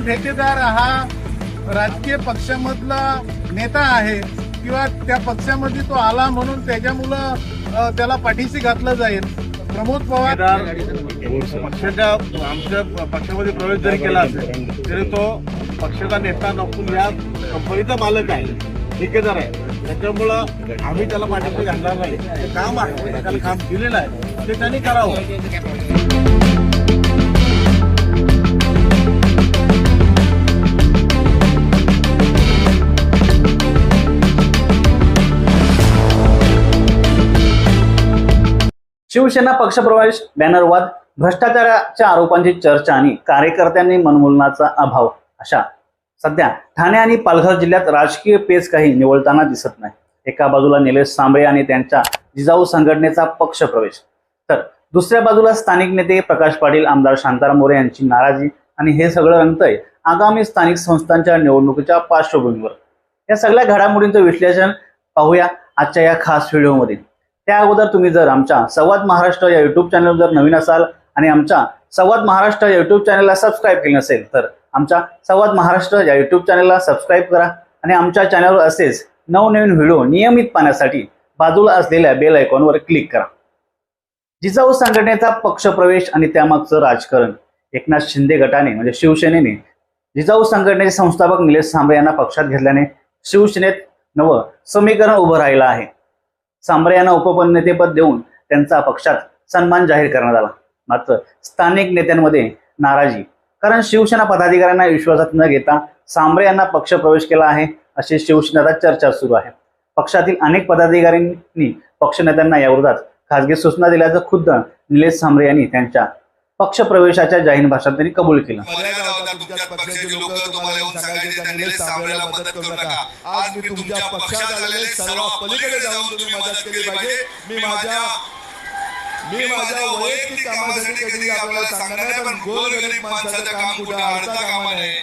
शिवम ठेकेदार हा राजकीय पक्षामधला नेता आहे किंवा त्या पक्षामध्ये तो आला म्हणून त्याच्यामुळं त्याला पाठीशी घातलं जाईल. प्रमोद पवार पक्षाच्या आमच्या पक्षामध्ये प्रवेश जरी केला असेल तरी तो पक्षाचा नेता नसून या कंपनीचा मालक आहे ठेकेदार आहे. त्याच्यामुळं आम्ही त्याला पाठीशी घालणार नाही. काम आहे त्याला काम दिलेलं आहे. ते त्यांनी करावं. शिवसेना पक्षप्रवेश बॅनरवाद भ्रष्टाचाराच्या आरोपांची चर्चा आणि कार्यकर्त्यांनी मनमोलनाचा अभाव अशा सध्या ठाणे आणि पालघर जिल्ह्यात राजकीय पेच काही निवळताना दिसत नाही. एका बाजूला निलेश सांबळे आणि त्यांच्या जिजाऊ संघटनेचा पक्षप्रवेश. तर दुसऱ्या बाजूला स्थानिक नेते प्रकाश पाटील आमदार शांताराम मोरे यांची नाराजी आणि हे सगळं रंगतंय आगामी स्थानिक संस्थांच्या निवडणुकीच्या पार्श्वभूमीवर. या सगळ्या घडामोडींचं विश्लेषण पाहूया आजच्या या खास व्हिडिओमध्ये. त्या अगोदर तुम्ही जर आमच्या संवाद महाराष्ट्र या युट्यूब चॅनल जर नवीन असाल आणि आमच्या संवाद महाराष्ट्र या युट्यूब चॅनलला सबस्क्राईब केलं नसेल तर आमच्या संवाद महाराष्ट्र या युट्यूब चॅनलला सबस्क्राईब करा आणि आमच्या चॅनलवर असेच नवनवीन व्हिडिओ नियमित पाहण्यासाठी बाजूला असलेल्या बेल आयकॉनवर क्लिक करा. जिजाऊ संघटनेचा पक्षप्रवेश आणि त्यामागचं राजकारण. एकनाथ शिंदे गटाने म्हणजे शिवसेनेने जिजाऊ संघटनेचे संस्थापक निलेश सांबळे यांना पक्षात घेतल्याने शिवसेनेत नवं समीकरण उभं राहिलं आहे. सांबरे यांना उपनेतेपद देऊन त्यांचा पक्षात सन्मान जाहीर करण्यात आला. मात्र स्थानिक नेत्यांमध्ये नाराजी. कारण शिवसेना पदाधिकाऱ्यांना विश्वासात न घेता सांबरे यांना पक्ष प्रवेश केला आहे अशी शिवसेनेचा चर्चा सुरू आहे. पक्षातील अनेक पदाधिकाऱ्यांनी पक्षनेत्यांना याविरोधात खासगी सूचना दिल्याचं खुद्द निलेश सांबरे यांनी त्यांच्या पक्षप्रवेशाच्या जाहीर भाषणात त्यांनी कबूल केलं. मर्यादा होता तुमच्या पक्षाचे लोक तुम्हाला येऊन सांगायचे का निलेश सांबळेला मदत करू नका. आज मी तुमच्या पक्षात आलेले सर्व पलीकडे जाऊन तुम्ही मदत केली पाहिजे. मी माझ्या मी माझ्या वैयक्तिक कामासाठी कधी आपल्याला सांगणार नाही पण गोरगरीब माणसाचं काम कुठे अडता कामा नये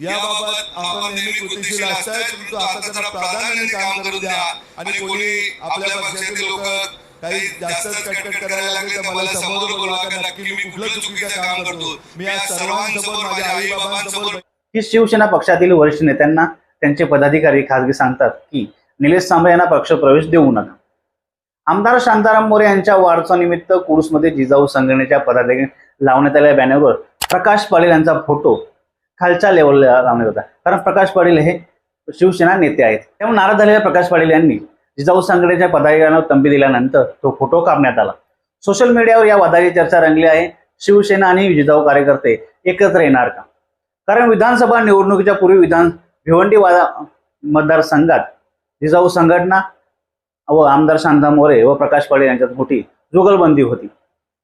याबाबत आपण नेहमी कृतीशील असताय तुमचं आता जरा प्राधान्याने काम करू द्या आणि कोणी आपल्या पक्षाचे लोक काही जास्तच कटकट करायला लागले तर मला समोर बोलवा नक्की मी कुठलं चुकीचं काम करतो मी आज सर्वांसमोर माझ्या आई बाबांसमोर की शिवसेना पक्षातील वरिष्ठ नेत्यांना त्यांचे पदाधिकारी खासगी सांगतात की निलेश सांबळे यांना पक्षप्रवेश देऊ नका. आमदार शांताराम मोरे यांच्या वाढदिवसानिमित्त कुर्समध्ये जिजाऊ संघटनेच्या पदाधिकारी लावण्यात आलेल्या बॅनरवर प्रकाश पाटील यांचा फोटो खालच्या लेवलला लावण्यात होता. कारण प्रकाश पाटील हे शिवसेना नेते आहेत. त्यामुळे नाराज झालेल्या प्रकाश पाटील यांनी जिजाऊ संघटनेच्या पदाधिकाऱ्यांना तंबी दिल्यानंतर तो फोटो काढण्यात आला. सोशल मीडियावर या वादाची चर्चा रंगली आहे. शिवसेना आणि जिजाऊ कार्यकर्ते एकत्र येणार का? कारण विधानसभा निवडणुकीच्या पूर्वी विधान भिवंडी वादा मतदारसंघात जिजाऊ संघटना व आमदार शांता मोरे व प्रकाश पाटील यांच्यात मोठी जुगलबंदी होती.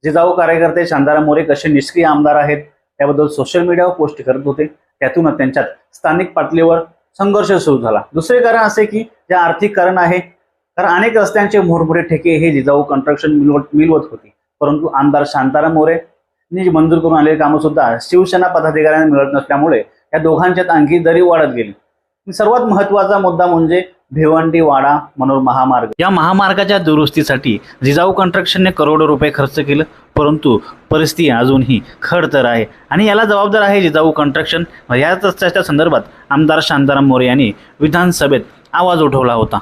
जिजाऊ कार्यकर्ते शांताराम मोरे कसे निष्क्रिय आमदार आहेत त्याबद्दल सोशल मीडियावर पोस्ट करत होते. त्यातूनच त्यांच्यात स्थानिक पातळीवर संघर्ष सुरू झाला. दुसरे कारण असे की जे आर्थिक कारण आहे कारण अनेक रस्त्यांचे मोरमोरे ठेके हे जिजाऊ कन्स्ट्रक्शन मिळवत मिळवत होती. परंतु आमदार शांताराम मोरे यांनी जी मंजूर करून आलेली कामं सुद्धा शिवसेना पदाधिकाऱ्यांना मिळत नसल्यामुळे या दोघांच्यात आणखी दरी वाढत गेली. सर्वात महत्त्वाचा मुद्दा म्हणजे भिवंडी वाडा मनोर महामार्ग. या महामार्गाच्या दुरुस्तीसाठी जिजाऊ कन्स्ट्रक्शनने करोडो रुपये खर्च केलं परंतु परिस्थिती अजूनही खडतर आहे. आणि याला जबाबदार आहे जिजाऊ कन्स्ट्रक्शन याच रस्त्याच्या संदर्भात आमदार शांताराम मोरे यांनी विधानसभेत आवाज उठवला होता.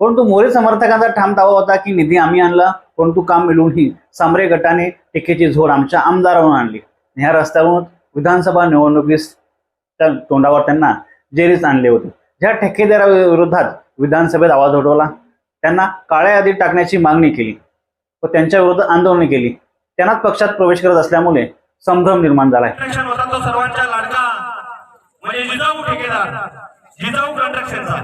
परंतु मोरे समर्थकांचा ठाम दावा होता की निधी आम्ही आणला? परंतु काम मिळूनही सामरे गटाने टीकेची झोड आमच्या आमदारावरून आणली? ह्या रस्त्यावरून विधानसभा निवडणुकीच्या तोंडावर त्यांना जेरीस आणले होते. ज्या ठेकेदाराविरोधात विधानसभेत आवाज उठवला त्यांना काळ्या यादीत टाकण्याची मागणी केली व त्यांच्या विरोधात आंदोलने केली. त्यांनाच पक्षात प्रवेश करत असल्यामुळे संभ्रम निर्माण झाला. आहे म्हणजे जिजाऊ ठेकेदार जिजाऊ कंट्रक्शनचा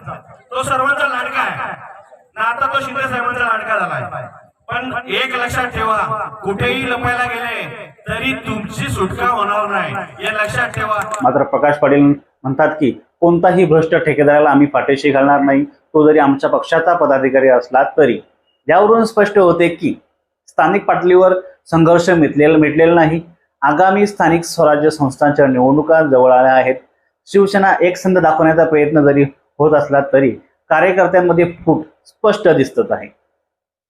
तो सर्वांचा लाडका आहे. ना आता तो शिंदे साहेबांचा लाडका झालाय. पण एक लक्षात ठेवा कुठेही लपायला गेले तरी तुमची सुटका होणार नाही. हे लक्षात ठेवा. मात्र प्रकाश पाटील म्हणतात की कोणताही भ्रष्ट ठेकेदाराला आम्ही पाठीशी घालणार नाही. तो जरी आमच्या पक्षाचा पदाधिकारी असला तरी. यावरून स्पष्ट होते की स्थानिक पातळीवर संघर्ष मिटलेला मिटलेला नाही. आगामी स्थानिक स्वराज्य संस्थांच्या निवडणुका जवळ आल्या आहेत. शिवसेना एकसंध दाखवण्याचा प्रयत्न जरी होत असला तरी कार्यकर्त्यांमध्ये फूट स्पष्ट दिसत आहे.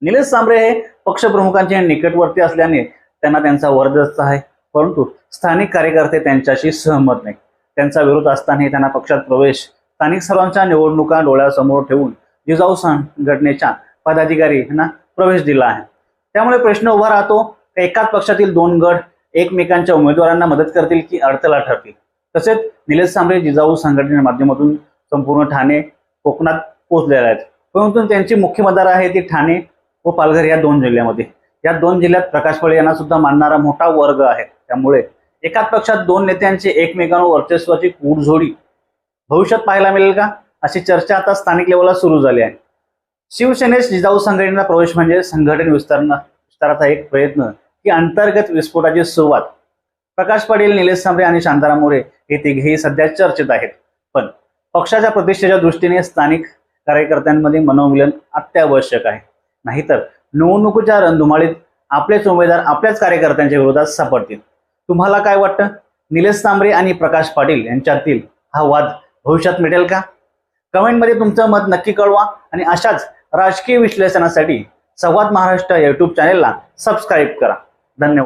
निलेश सांबरे हे पक्षप्रमुखांचे निकटवर्ती असल्याने त्यांना त्यांचा वरदस्त आहे. परंतु स्थानिक कार्यकर्ते त्यांच्याशी सहमत नाही त्यांचा विरोध असतानाही त्यांना पक्षात प्रवेश स्थानिक सर्वांच्या निवडणुका डोळ्यासमोर ठेवून जिजाऊ संघटनेच्या पदाधिकारी यांना प्रवेश दिला आहे. त्यामुळे प्रश्न उभा राहतो एकाच पक्षातील दोन गट एकमेकांच्या उमेदवारांना मदत करतील की अडथळा ठरतील? तसेच निलेश सांबरे जिजाऊ संघटनेच्या माध्यमातून संपूर्ण ठाणे कोकणात पोहोचलेल्या आहेत. परंतु त्यांची मुख्य मदार आहे ती ठाणे व पालघर या दोन जिल्ह्यामध्ये. या दोन जिल्ह्यात प्रकाश पडे यांना सुद्धा मानणारा मोठा वर्ग आहे. त्यामुळे एकाच पक्षात दोन नेत्यांची एकमेकांवर वर्चस्वाची कूडझोडी भविष्यात पाहायला मिळेल का? अशी चर्चा आता स्थानिक लेवलला सुरू झाली आहे. शिवसेनेस जिजाऊ संघटनेचा प्रवेश म्हणजे संघटन विस्तारणं विस्ताराचा एक प्रयत्न की अंतर्गत विस्फोटाची सुरुवात. प्रकाश पाटील निलेश सांबरे आणि शांताराम मोरे हे तिघेही सध्या चर्चेत आहेत. पण पक्षाच्या प्रतिष्ठेच्या दृष्टीने स्थानिक कार्यकर्त्यांमध्ये मनोमिलन अत्यावश्यक आहे. नाहीतर निवडणुकीच्या रणधुमाळीत आपलेच उमेदवार आपल्याच कार्यकर्त्यांच्या विरोधात सापडतील. तुम्हाला काय वाटतं? निलेश तांबरे आणि प्रकाश पाटील यांच्यातील हा वाद भविष्यात मिटेल का? कमेंटमध्ये तुमचं मत नक्की कळवा आणि अशाच राजकीय विश्लेषणासाठी संवाद महाराष्ट्र यूट्यूब चॅनेलला सबस्क्राईब करा. धन्यवाद.